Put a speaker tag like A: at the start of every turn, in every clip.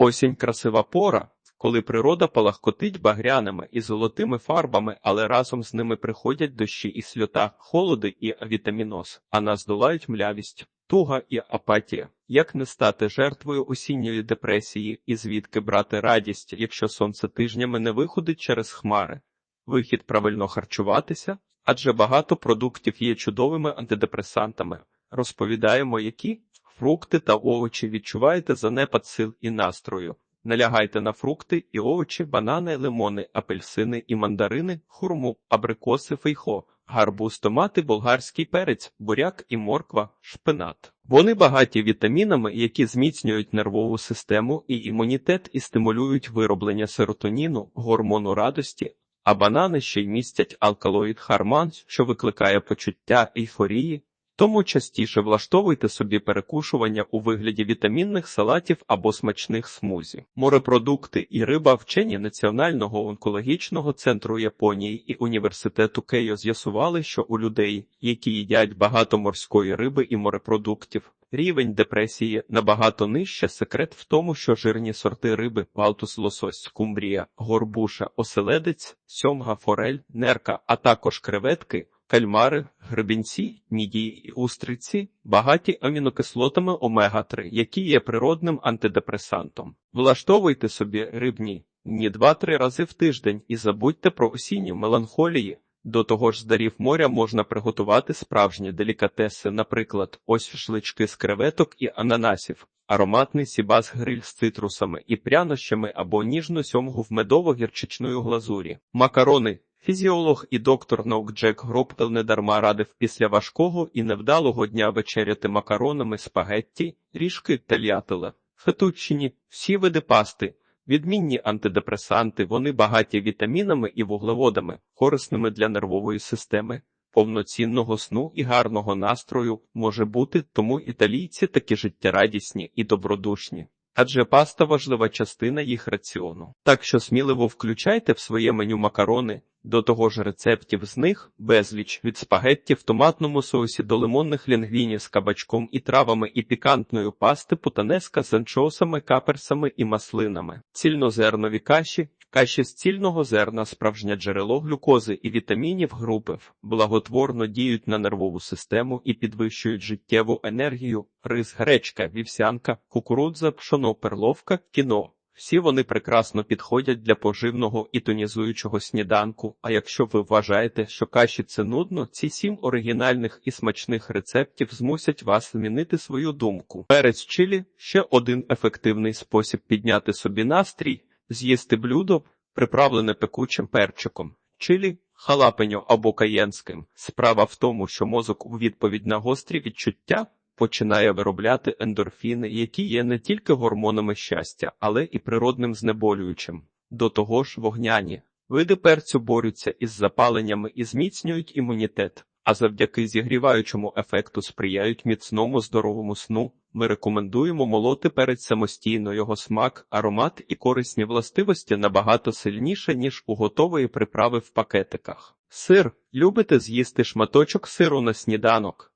A: Осінь красива пора, коли природа палахкотить багряними і золотими фарбами, але разом з ними приходять дощі і сльота, холоди і вітаміноз, а нас долають млявість, туга і апатія. Як не стати жертвою осінньої депресії і звідки брати радість, якщо сонце тижнями не виходить через хмари? Вихід правильно харчуватися, адже багато продуктів є чудовими антидепресантами. Розповідаємо, які фрукти та овочі відчуваєте занепад сил і настрою. Налягайте на фрукти і овочі, банани, лимони, апельсини і мандарини, хурму, абрикоси, фейхо, гарбуз, томати, болгарський перець, буряк і морква, шпинат. Вони багаті вітамінами, які зміцнюють нервову систему і імунітет і стимулюють вироблення серотоніну, гормону радості, а банани ще й містять алкалоїд харман, що викликає почуття ейфорії. Тому частіше влаштовуйте собі перекушування у вигляді вітамінних салатів або смачних смузі. Морепродукти і риба вчені Національного онкологічного центру Японії і університету Кейо з'ясували, що у людей, які їдять багато морської риби і морепродуктів, рівень депресії набагато нижче. Секрет в тому, що жирні сорти риби палтус лосось, скумбрія, горбуша, оселедець, сьомга, форель, нерка, а також креветки кальмари, гребінці, мідії і устриці багаті амінокислотами омега-3, які є природним антидепресантом. Влаштовуйте собі рибні дні 2-3 рази в тиждень і забудьте про осінню меланхолії. До того ж, з дарів моря можна приготувати справжні делікатеси, наприклад, ось шашлички з креветок і ананасів, ароматний сібас гриль з цитрусами і прянощами або ніжну сьомгу в медово-гірчичної глазурі, макарони. Фізіолог і доктор наук Джек Гроппел недарма радив після важкого і невдалого дня вечеряти макаронами спагетті, ріжки та лятела, фетуччині, всі види пасти, відмінні антидепресанти, вони багаті вітамінами і вуглеводами, корисними для нервової системи, повноцінного сну і гарного настрою може бути, тому італійці такі життєрадісні і добродушні. Адже паста важлива частина їх раціону. Так що сміливо включайте в своє меню макарони, до того ж рецептів з них безліч від спагетті в томатному соусі до лимонних лінгвінів з кабачком і травами і пікантною пасти путанеска з анчоусами, каперсами і маслинами, цільнозернові каші, каші з цільного зерна, справжнє джерело глюкози і вітамінів групи благотворно діють на нервову систему і підвищують життєву енергію, рис, гречка, вівсянка, кукурудза, пшоно, перловка, кіно. Всі вони прекрасно підходять для поживного і тонізуючого сніданку. А якщо ви вважаєте, що каші це нудно, ці сім оригінальних і смачних рецептів змусять вас змінити свою думку. Перець чилі ще один ефективний спосіб підняти собі настрій, з'їсти блюдо, приправлене пекучим перчиком, чилі, халапеньо або каєнським. Справа в тому, що мозок у відповідь на гострі відчуття починає виробляти ендорфіни, які є не тільки гормонами щастя, але і природним знеболюючим. До того ж, вогняні види перцю борються із запаленнями і зміцнюють імунітет, а завдяки зігріваючому ефекту сприяють міцному здоровому сну. Ми рекомендуємо молоти перець самостійно його смак, аромат і корисні властивості набагато сильніше, ніж у готової приправи в пакетиках. Сир любите з'їсти шматочок сиру на сніданок.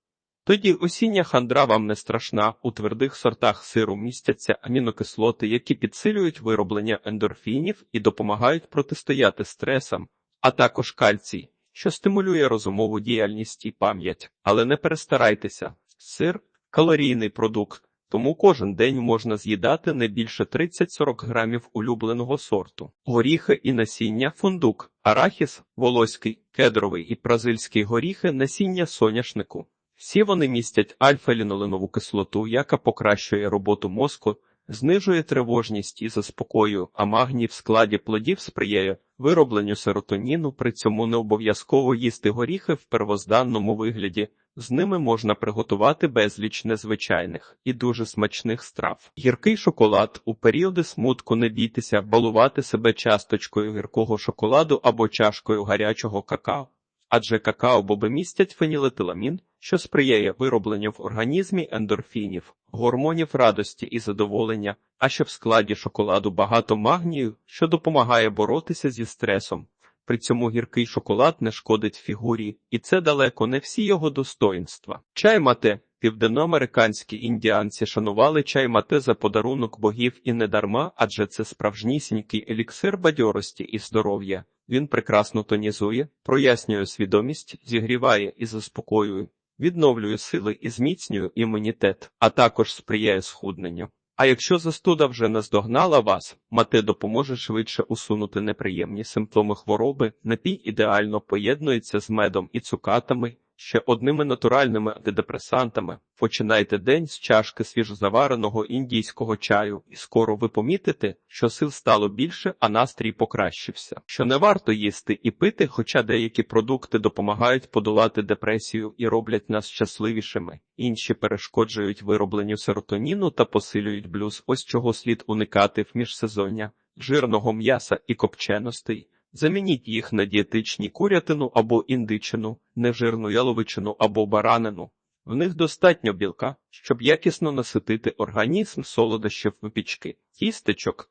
A: Тоді осіння хандра вам не страшна, у твердих сортах сиру містяться амінокислоти, які підсилюють вироблення ендорфінів і допомагають протистояти стресам, а також кальцій, що стимулює розумову діяльність і пам'ять. Але не перестарайтеся, сир калорійний продукт, тому кожен день можна з'їдати не більше 30-40 грамів улюбленого сорту. Горіхи і насіння фундук, арахіс, волоський, кедровий і бразильський горіхи насіння соняшнику. Всі вони містять альфа-ліноленову кислоту, яка покращує роботу мозку, знижує тривожність і заспокоює, а магній в складі плодів сприяє виробленню серотоніну, при цьому не обов'язково їсти горіхи в первозданному вигляді. З ними можна приготувати безліч незвичайних і дуже смачних страв. Гіркий шоколад у періоди смутку не бійтеся балувати себе часточкою гіркого шоколаду або чашкою гарячого какао, адже какао-боби містять фенілетиламін, що сприяє виробленню в організмі ендорфінів, гормонів радості і задоволення, а ще в складі шоколаду багато магнію, що допомагає боротися зі стресом. При цьому гіркий шоколад не шкодить фігурі, і це далеко не всі його достоїнства. Чай мате Південноамериканські індіанці шанували чай мате за подарунок богів і не дарма, адже це справжнісінький еліксир бадьорості і здоров'я. Він прекрасно тонізує, прояснює свідомість, зігріває і заспокоює, відновлює сили і зміцнює імунітет, а також сприяє схудненню. А якщо застуда вже наздогнала вас, мате допоможе швидше усунути неприємні симптоми хвороби. Напій ідеально поєднується з медом і цукатами, ще одними натуральними антидепресантами. Починайте день з чашки свіжозавареного індійського чаю, і скоро ви помітите, що сил стало більше, а настрій покращився. Що не варто їсти і пити, хоча деякі продукти допомагають подолати депресію і роблять нас щасливішими. Інші перешкоджують виробленню серотоніну та посилюють блюз. Ось чого слід уникати в міжсезоння жирного м'яса і копченостей. Замініть їх на дієтичні курятину або індичину, невжирну яловичину або баранину. В них достатньо білка, щоб якісно наситити організм солодощів випічки, тістечок,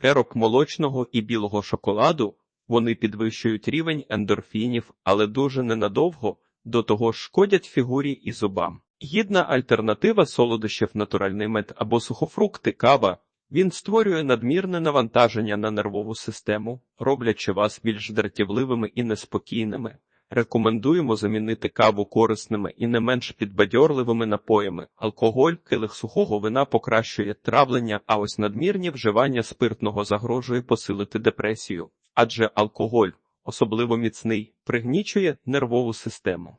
A: херок молочного і білого шоколаду. Вони підвищують рівень ендорфінів, але дуже ненадовго, до того шкодять фігурі і зубам. Гідна альтернатива солодощів натуральний мед або сухофрукти, кава. Він створює надмірне навантаження на нервову систему, роблячи вас більш дратівливими і неспокійними. Рекомендуємо замінити каву корисними і не менш підбадьорливими напоями. Алкоголь, килих сухого вина покращує травлення, а ось надмірні вживання спиртного загрожує посилити депресію, адже алкоголь, особливо міцний, пригнічує нервову систему.